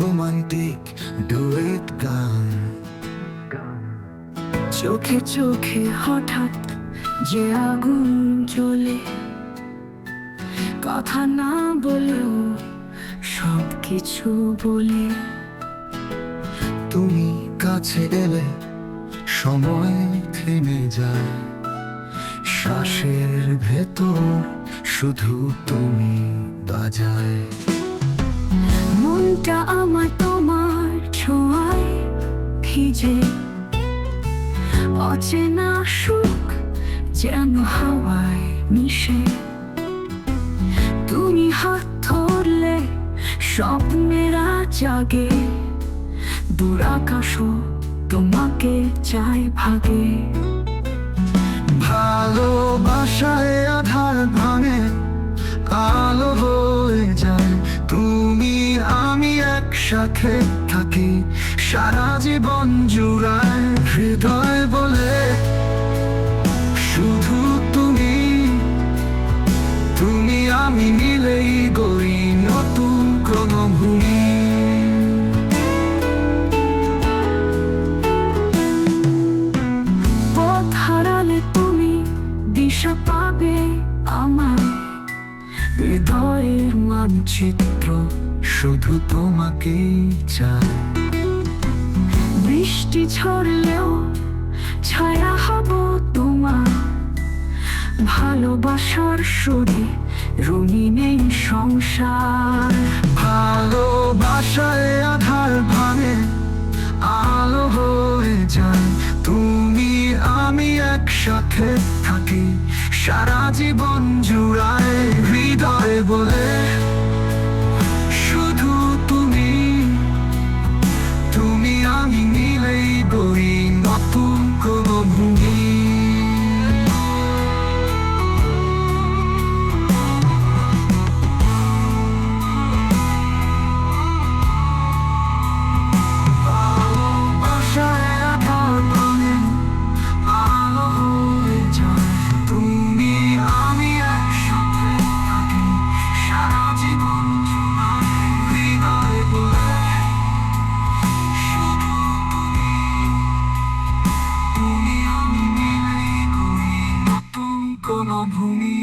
Romantic duet গান। চোখে চোখে হঠাৎ যে আগুন জ্বলে, কথা না বলেও সব কিছু বলে। তুমি কাছে এলে সময় থেমে যায়, শ্বাসের ভেতর শুধু তুমি বাজায়। মনটা আমার তোমার ছোঁয়ায় ভিজে। অচেনা সুখ যেন হাওয়ায় মিশে। তুমি হাত ধরলে স্বপ্নেরা জাগে দূর আকাশও তোমাকে চাই ভাগে। একসাথে থাকি, সারা জীবন জুড়ায় হৃদয় বলে। শুধু তুমি তুমি আমি মিলেই গড়ি নতুন কোনো ভূমি পথ হারালে তুমি দিশা পাবে আমার হৃদয়ের মানচিত্র শুধু তোমাকেই চায় বৃষ্টি ঝরলেও ছায়া হব তোমার। ভালোবাসার সুরে রঙিনেই সংসার। ভালোবাসায় আধার ভাঙে, আলো হয়ে যায়। তুমি, আমি একসাথে থাকি, সারা জীবন জুড়ায় হৃদয় বলে। জন্মভূমি।